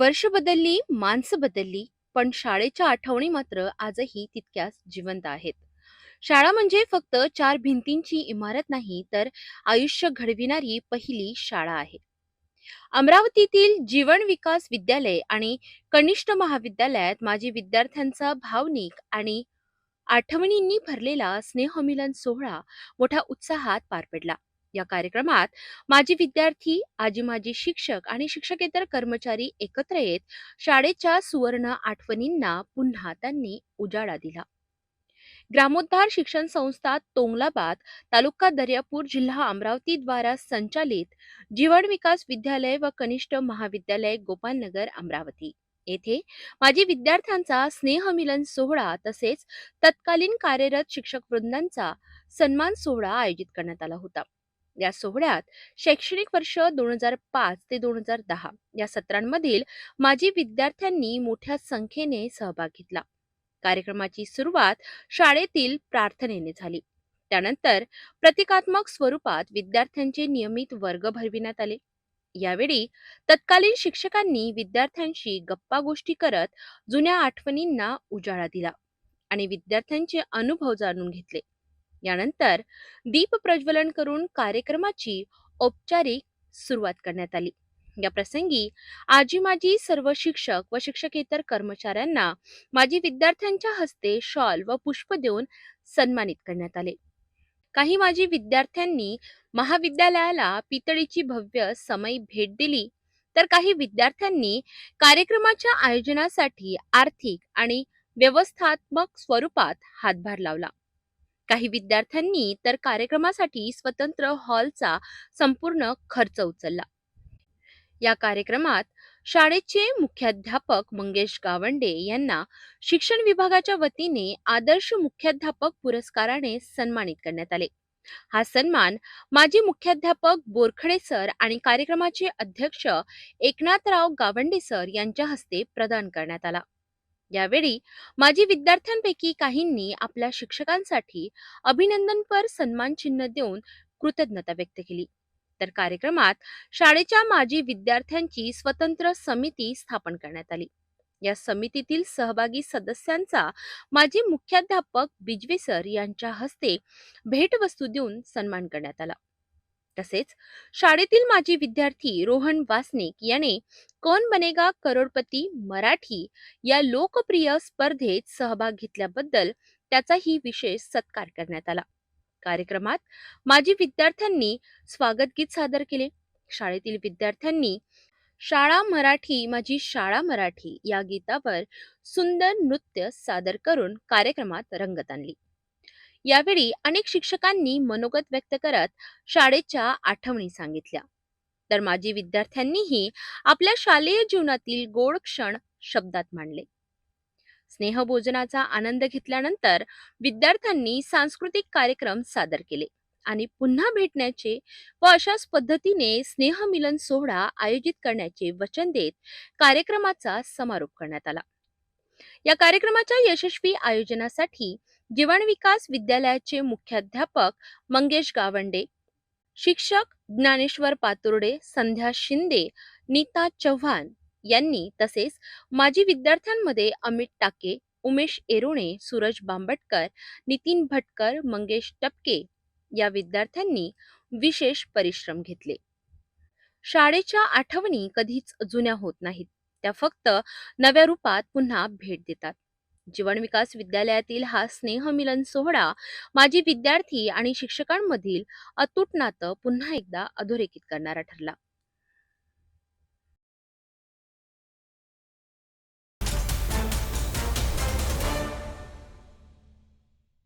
वर्ष बदलली, माणसं बदलली, पण शाळेच्या आठवणी मात्र आजही तितक्याच जिवंत आहेत. शाळा म्हणजे फक्त चार भिंतींची इमारत नाही, तर आयुष्य घडविणारी पहिली शाळा आहे. अमरावतीतील जीवन विकास विद्यालय आणि कनिष्ठ महाविद्यालयात माजी विद्यार्थ्यांचा भावनिक आणि आठवणींनी भरलेला स्नेहमिलन सोहळा मोठ्या उत्साहात पार पडला. या कार्यक्रमात माजी विद्यार्थी, आजी माजी शिक्षक आणि शिक्षकेतर कर्मचारी एकत्र येत शाळेच्या सुवर्ण आठवणींना पुन्हा त्यांनी उजाळा दिला. ग्रामोद्धार शिक्षण संस्था तोंगलाबाद तालुका दर्यापूर जिल्हा अमरावती द्वारा संचालित जीवन विकास विद्यालय व कनिष्ठ महाविद्यालय गोपालनगर अमरावती येथे माजी विद्यार्थ्यांचा स्नेहमिलन सोहळा तसेच तत्कालीन कार्यरत शिक्षक वृंदांचा सन्मान सोहळा आयोजित करण्यात आला होता या सोहळ्यात शैक्षणिक वर्ष दोन हजार पाच ते दोन हजार दहा या सत्रांमधील माजी विद्यार्थ्यांनी मोठ्या संख्येने सहभाग घेतला. कार्यक्रमाची सुरुवात शाळेतील प्रार्थनेने झाली. त्यानंतर प्रतिकात्मक स्वरूपात विद्यार्थ्यांचे नियमित वर्ग भरविण्यात आले. यावेळी तत्कालीन शिक्षकांनी विद्यार्थ्यांशी गप्पा गोष्टी करत जुन्या आठवणींना उजाळा दिला आणि विद्यार्थ्यांचे अनुभव जाणून घेतले. यानंतर दीप प्रज्वलन करून कार्यक्रमाची औपचारिक सुरुवात करण्यात आली. या प्रसंगी आजी माजी सर्व शिक्षक व शिक्षकेतर कर्मचाऱ्यांना माजी विद्यार्थ्यांच्या हस्ते शॉल व पुष्प देऊन सन्मानित करण्यात आले. काही माजी विद्यार्थ्यांनी महाविद्यालयाला पितळीची भव्य समय भेट दिली तर काही विद्यार्थ्यांनी कार्यक्रमाच्या आयोजनासाठी आर्थिक आणि व्यवस्थात्मक स्वरूपात हातभार लावला. काही विद्यार्थ्यांनी तर कार्यक्रमासाठी स्वतंत्र हॉलचा संपूर्ण खर्च उचलला. या कार्यक्रमात शाळेचे मुख्याध्यापक मंगेश गावंडे यांना शिक्षण विभागाच्या वतीने आदर्श मुख्याध्यापक पुरस्काराने सन्मानित करण्यात आले. हा सन्मान माजी मुख्याध्यापक बोरखडे सर आणि कार्यक्रमाचे अध्यक्ष एकनाथराव गावंडे सर यांच्या हस्ते प्रदान करण्यात आला. यावेळी माजी विद्यार्थ्यांपैकी काहींनी आपल्या शिक्षकांसाठी अभिनंदनपर सन्मान चिन्ह देऊन कृतज्ञता व्यक्त केली. तर कार्यक्रमात शाळेच्या माजी विद्यार्थ्यांची स्वतंत्र समिती स्थापन करण्यात आली. या समितीतील सहभागी सदस्यांचा माजी मुख्याध्यापक बिजवे सर यांच्या हस्ते भेटवस्तू देऊन सन्मान करण्यात आला. तसेच शाळेतील माजी विद्यार्थी रोहन वासनिक याने कौन बनेगा करोडपती मराठी या लोकप्रिय स्पर्धेत सहभाग घेतल्याबद्दल त्याचाही विशेष सत्कार करण्यात आला. कार्यक्रमात माजी विद्यार्थ्यांनी स्वागत गीत सादर केले. शाळेतील विद्यार्थ्यांनी शाळा मराठी माझी शाळा मराठी या गीतावर सुंदर नृत्य सादर करून कार्यक्रमात रंगत आणली. यावेळी अनेक शिक्षकांनी मनोगत व्यक्त करत शाळेच्या आठवणी सांगितल्या. तर माजी विद्यार्थ्यांनीही आपल्या शालेय जीवनातील गोड क्षण शब्दात मांडले. स्नेहभोजनाचा आनंद घेतल्यानंतर विद्यार्थ्यांनी सांस्कृतिक कार्यक्रम सादर केले आणि पुन्हा भेटण्याचे व अशाच पद्धतीने स्नेहमिलन सोहळा आयोजित करण्याचे वचन देत कार्यक्रमाचा समारोप करण्यात आला. या कार्यक्रमाच्या यशस्वी आयोजनासाठी जीवन विकास विद्यालयाचे मुख्याध्यापक मंगेश गावंडे शिक्षक ज्ञानेश्वर पातुर्डे संध्या शिंदे नीता चव्हाण यांनी तसेच माजी विद्यार्थ्यांमध्ये अमित टाके उमेश एरोणे सूरज बांबटकर नितीन भटकर मंगेश टपके या विद्यार्थ्यांनी विशेष परिश्रम घेतले. शाळेच्या आठवणी कधीच जुन्या होत नाहीत. त्या फक्त नव्या रूपात पुन्हा भेट देतात. जीवन विकास विद्यालयातील हा स्नेहमिलन सोहळा माजी विद्यार्थी आणि शिक्षकांमधील अतूट नातं पुन्हा एकदा अधोरेखित करणारा ठरला.